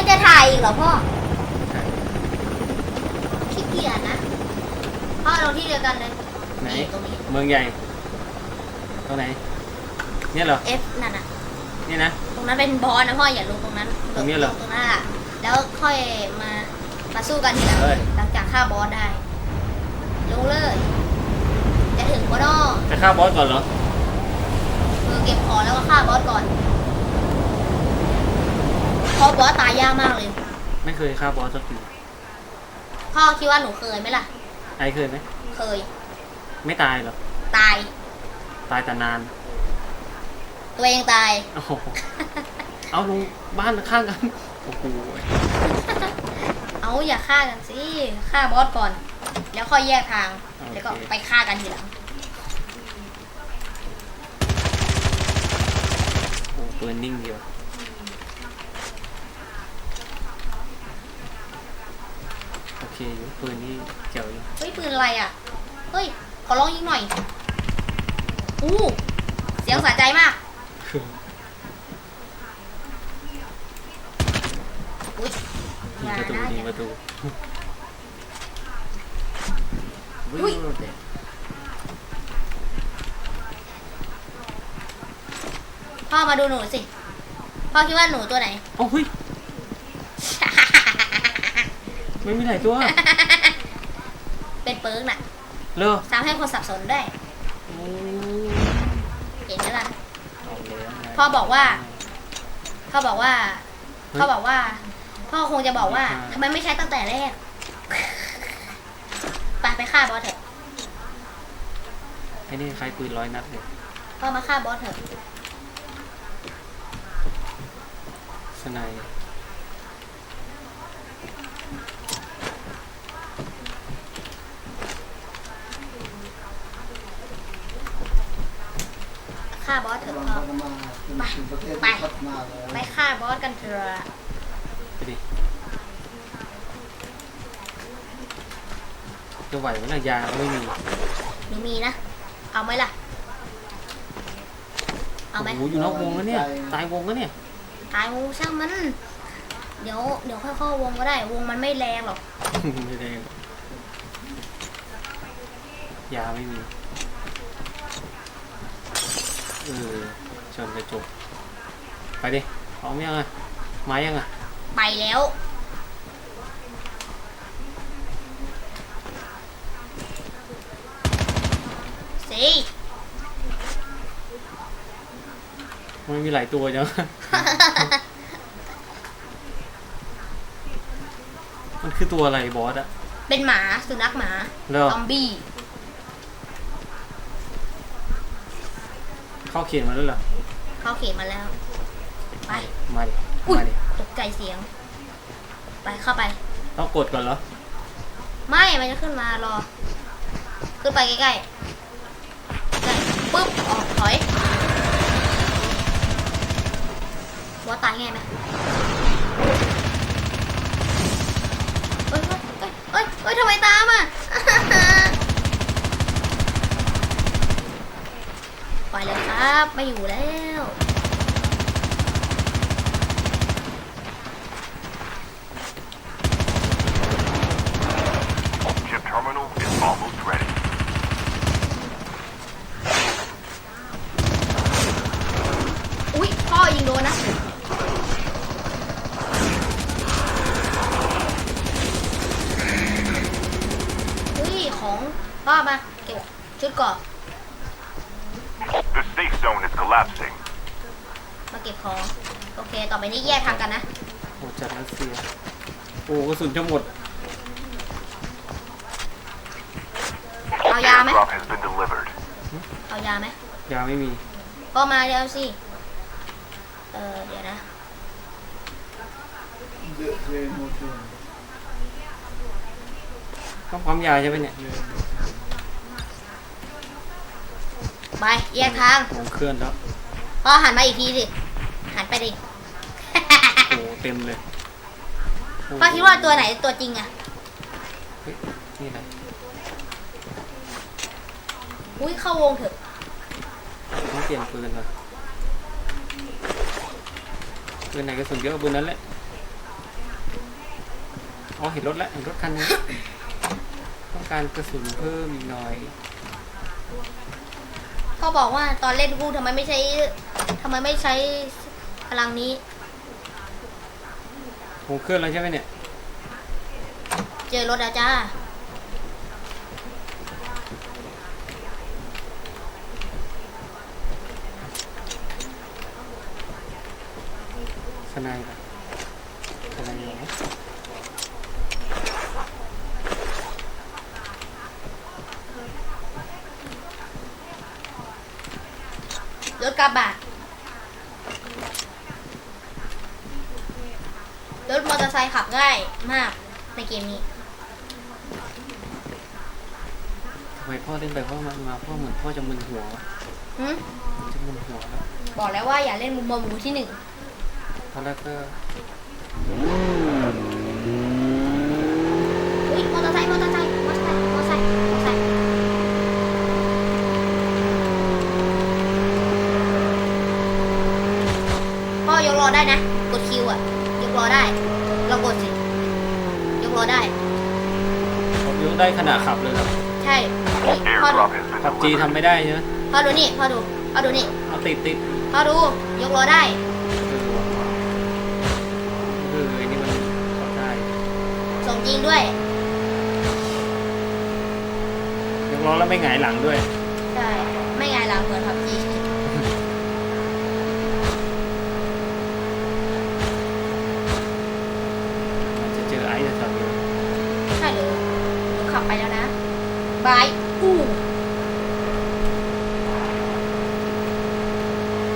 ยังจะถ่ายอีกเหรอพ่อขี้เกียจนะพ่อลงที่เดียวกันเลยไหนนี่ตรงนี้ เมืองใหญ่ ตรงไหน เนี่ยเหรอ F นั่นน่ะนี่นะ ตรงนั้นเป็นบอสนะพ่ออย่าลงตรงนั้นตรงนี้เหรอลตรงนั้นอะแล้วค่อยมามาสู้กันทีหลังเฮ้ย หลังจากฆ่าบอสได้ ลงเลย จะถึงก็ต้องจะฆ่าบอสก่อนเหรอคือเก็บของแล้วก็ฆ่าบอสก่อน เพราะบอสตายยากมากเลยไม่เคยฆ่าบอสสักทีพ่อคิดว่าหนูเคยไหมล่ะ ไอเคยไหมเคย ไม่ตายเหรอตาย ตายแต่นานตัวเองตาย โอ้โหเอาลงบ้านข้างกันโอ้โหเอาอย่าฆ่ากันสิฆ่าบอสก่อน แล้วค่อยแยกทาง แล้วก็ไปฆ่ากันทีหลังโอ้โหปืนนิ่งเดียว อเคอยู่ปืนนี่เจ๋วอยู่เฮ้ยปืนอะไรอะ เฮ้ย ขอลองยิงหน่อย อู้เสียงสะใจมากอุ้ยยิงประตูยิงประตูอุ้ยพ่อมาดูหนูสิ พ่อคิดว่าหนูตัวไหน โอ้เฮ้ย ไม่มีหลายตัวเป็นเปิร์กน่ะเลอทำให้คนสับสนได้โอ้เห็นไหมล่ะเอาแล้วนะพ่อบอกว่าพ่อบอกว่าเฮ้ยพ่อบอกว่า พ่อคงจะบอกว่าไม่ใช่ทำไมไม่ใช้ตั้งแต่แรกไปไปฆ่าบอสเถอะไอ้นี่ใครปืนร้อยนัดเลยพ่อมาฆ่าบอสเถอะสไนย ฆ่าบอสเถอะกำลังพ่อพัฒนาเป็นถึงประเทศที่พัฒนาแล้วไปฆ่าบอสกันเถอะไปดิจะไหวไหมล่ะยาก็ไม่มีหนูมีนะ เอาไหมล่ะ เอาไหมโอ้โหอยู่นอกวงแล้วเนี่ย ตายวงแล้วเนี่ย ตายงูช่างมัน เดี๋ยวเดี๋ยวค่อยเข้าวงก็ได้ วงมันไม่แรงหรอก ไม่ได้ยาไม่มี เออชนกระจกไปดิพร้อมยังอะมายังอะไปแล้ว สิ มันมีหลายตัวจัง มันคือตัวอะไรบอสอะเป็นหมาสุนัขหมาเลิกซอมบี้ เข้าเขียนมาแล้วเหรอเขาเข็นมาแล้ว ไป มาดิอุ้ยมาดิตกใจเสียง ไปเข้าไป ต้องกดก่อนเหรอไม่ มันจะขึ้นมารอ ขึ้นไปใกล้ๆใกล้ปุ๊บ ออกถอยว่าตายไงายไหมเอ้ยเอ้ยเอ้ยเอ้ยทำไมตามอะ ไปเลยครับ ไม่อยู่แล้ว Chip terminal is almost ready. อุ้ยพ่อยิงโดนนะ อุ้ยของพ่อมา เก็บชุดเกราะ The safe zone is collapsing. มาเก็บของ โอเคต่อไปนี้แยกทางกันนะโอ้จากรัสเซีย โอ้กระสุนจะหมด เอายาไหม Airdrop has been delivered. เอายาไหมยาไม่มีพ่อมาเดี๋ยวสิ เออเดี๋ยวนะเดือดเทรนโมเทนต้องปั๊มยาใช่ไหมเนี่ยไปแยกทางผมเคลื่อนแล้วพ่อหันมาอีกทีสิ หันไปดิ โอ้เต็มเลยโพ่อคิดว่าตัวไหนตัวจริงอะเฮ้ยนี่อะไรอุ้ยเข้าวงเถอะ ต้องเปลี่ยนปืนเหรอปืนไหนกระสุนเยอะกว่าปืนนั้นแหละอ๋อเห็นรถแล้วเห็นรถคันนึงต้องการกระสุนเพิ่มอีกหน่อยเขาบอกว่าตอนเล่นกูทำไมไม่ใช้ทำไมไม่ใช้พลังนี้ ผมเคลื่อนแล้วใช่ไหมเนี่ย เจอรถแล้วจ้า สนายปะสนายเหรอ รถกระบะ รถมอเตอร์ไซค์ขับง่ายมากในเกมนี้ ทำไมพ่อเล่นไปพ่อมามาพ่อเหมือนพ่อจะมึนหัววะหึเหมือนจะมึนหัวแล้วบอกแล้วว่าอย่าเล่นมุมมองหมูที่หนึ่งตอนแรกก็อุ้ยมอเตอร์ไซค์มอเตอร์ไซค์มอเตอร์ไซค์มอเตอร์ไซค์มอเตอร์ไซค์พ่อยกล้อได้นะ กดคิวอะย กล้อได้ เรากดสิยกล้อได้ ผมยกได้ขนาดขับเลยครับใช่อุ๊ยพ่อดู Airdrop has been ขับจี delivered. ทำไม่ได้ใช่ไหมพ่อดูนี่พ่อดูพ่อดูนี่เอาติดติดพ่อดูยกล้อได้เออว่ะเออไอ้นี่มันเข้าได้สมจริงด้วยยกล้อแล้วไม่หงายหลังด้วย ใช่ ไม่ไงล่ะเหมือนพับจี จะเจอไอ้แถวๆนี้ ใช่เลยหนูขับไปแล้วนะบายอู้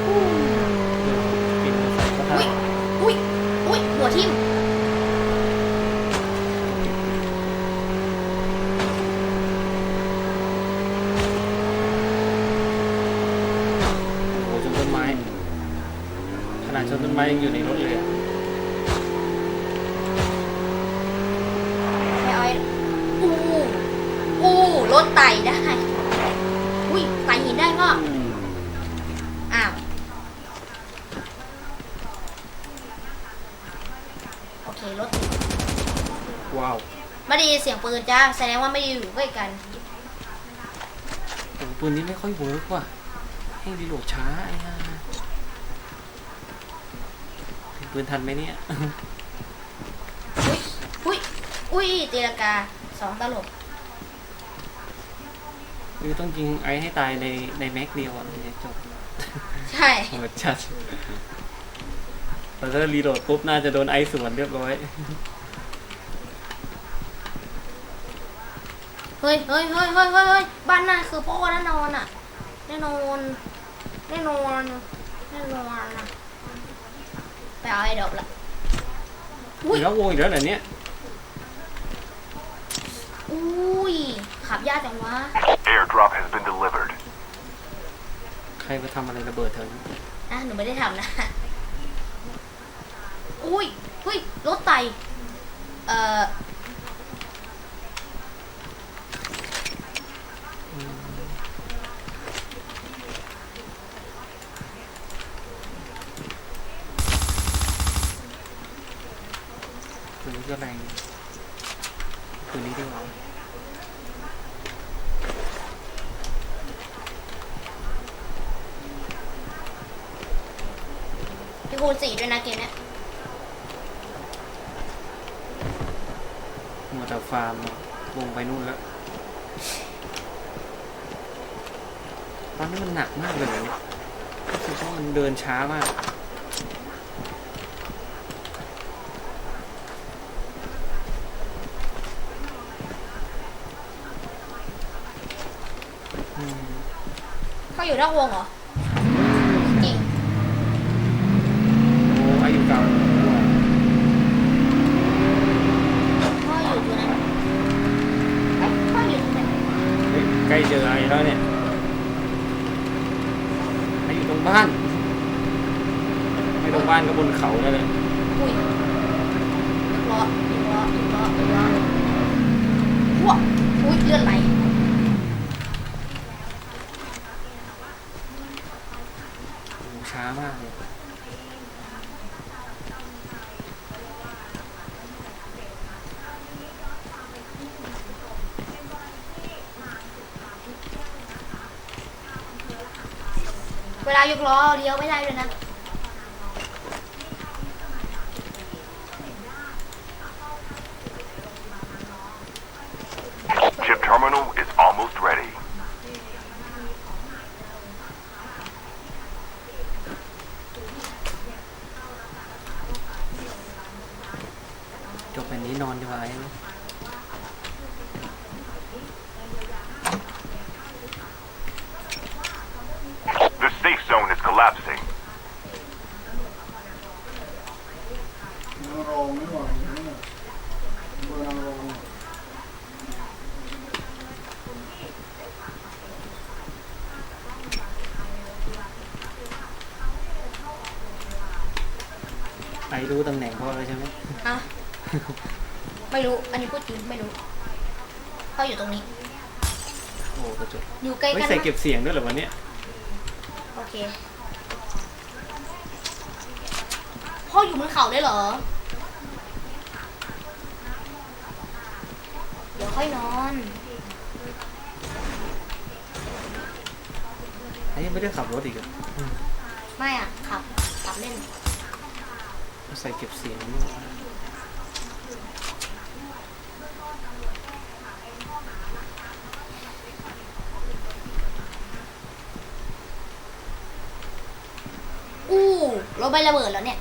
อู้ ปีนมอเตอร์ไซค์ก็ได้ อุ้ย อุ้ย อุ้ย หัวทิ่ม โอ้โหชนต้นไม้ ขนาดชนต้น ไม้ยังอยู่ในรถเลยอะไม่เอาไอ้อู้อู้รถไต่ได้ อุ้ยไต่หินได้ก็ อ้าว โอเครถว้าวไม่ได้ยินเสียงปืนจ้า แสดงว่าไม่ได้อยู่ใกล้กัน โอ้โหปืนนี้ไม่ค่อยเวิร์กว่ะให้รีโหลดช้าไอ้ห่าถึง ปืนทันไหมเนี่ยอุ้ยอุ้ย อุ้ยตีลากาสองตลบคือต้องยิงไอ้ให้ตายในในแม็กเดียวอะถึงจะจบใช่ โหดจัดแต่ถ้ารีโหลดปุ๊บน่าจะโดนไอซ์สวนเรียบร้อย เฮ้ยเฮ้ยเฮ้ยเฮ้ยเฮ้ยเฮ้ยบ้านหน้าคือพ่อแน่นอนอะ แน่นอน แน่นอน แน่นอนอะ ไปเอาไอ้ดอกละ อุ้ยอีกแล้ววงอีกแล้วเหรอเนี่ยอุ้ย ขับยากจังวะ Airdrop has been delivered. ใครมาทำอะไรระเบิดแถวนี้นะหนูไม่ได้ทำนะ อุ้ยเฮ้ยรถไต่เอ่อ ตัวนี้ก็แรงตัวนี้ดีกว่า พี่คูณสี่ด้วยนะเกมเนี้ยมัวแต่ฟาร์มวงไปนู่นแล้ว ตอนนี้มันหนักมากเลยเหรอเนี่ยรู้สึกว่ามันเดินช้ามากอืมเขาอยู่นอกวงเหรอ จริง โอ้อายุเก่าด้วย พ่ออยู่ตรงนั้นเอ้ยพ่ออยู่ตรงไหน เฮ้ยใกล้ เจอไอ้แล้วเนี่ยอ้อยู่ตรงบ้านไม่ตรงบ้านก็บนเขาแล้วเลย อุ้ยยกล้อยกล้อยกล้อยกล้อพวกอุ้ยเลือดไหล โอ้ช้ามากเลย เว ล้อเลี้ยวไม่ได้เลยนะ Chip terminal is almost ready. จบแบบนี้นอนดีกว่าไอ้ The safe zone is collapsing. นางรองนี่หว่าเนี่ยเบอร์นางรอง ไอ้รู้ตำแหน่งเขาแล้วใช่ไหม ฮะ ไม่รู้ อันนี้พูดจริงไม่รู้เขาอยู่ต รงนี้ โอ้กระจกอยู่ใกล้เฮ้ยกันใส่นะเก็บเสียงด้วยเหรอวันเนี้ยโอเค พ่ออยู่บนเขาได้เหรอ เดี๋ยวค่อยนอน ไอ้ยังไม่ได้ขับรถอีกเหรอไม่อะขับขับเล่น ใส่เก็บเสียงนี่หว่า รถไประเบิดแล้วเนี่ย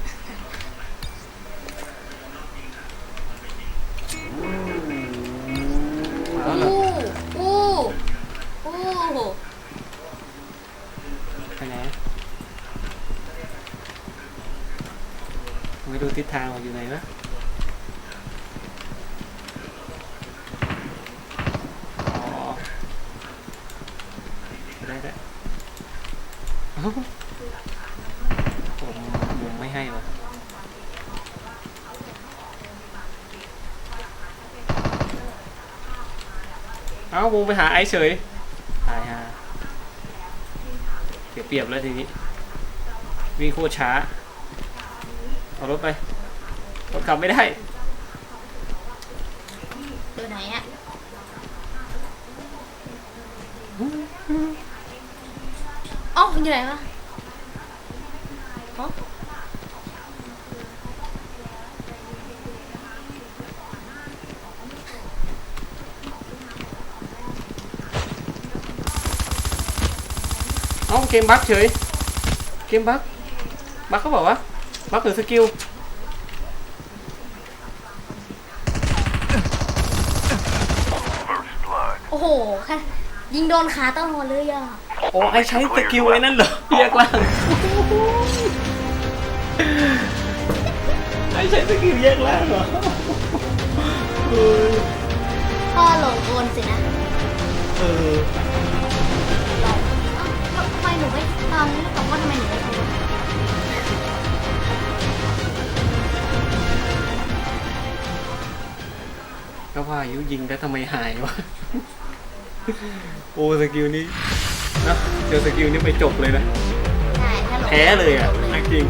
มาแล้วเหรออู้อู้อู้ไปไหนไม่ดูทิศทางว่าอยู่ไหนวะอ๋อได้ได้เอ้าผมผมไม่ให้วะเอ้า วงไปหาไอซ์เฉย ตายฮะเสียเปรียบแล้วทีนี้ วิ่งโคตรช้า เอารถไป รถขับไม่ได้เดี๋ยวไหนอะเอ้าอยู่ไหนวะฮะ เอ้าเกมบั๊กเฉย เกมบั๊กบั๊กเขาบอกว่าบั๊กหรือสกิล First blood. โอ้โหแค่ยิงโดนขาตลอดเลยอะโอ้ไอใช้สกิลไอ้นั่นเหรอแยกล่างไอใช้สกิลแยกล่างเหรอเออพ่อหลงโอนสินะ เออ หนูไม่ทำแล้วกับว่าทำไมหนูไม่ทำก็ว่าอายุยิงแล้วทำไมหายวะ โอ้สกิลนี้นะเจอสกิลนี้ไปจบเลยนะ ใช่ถ้าหลงแพ้เลยอะจบเลยจริง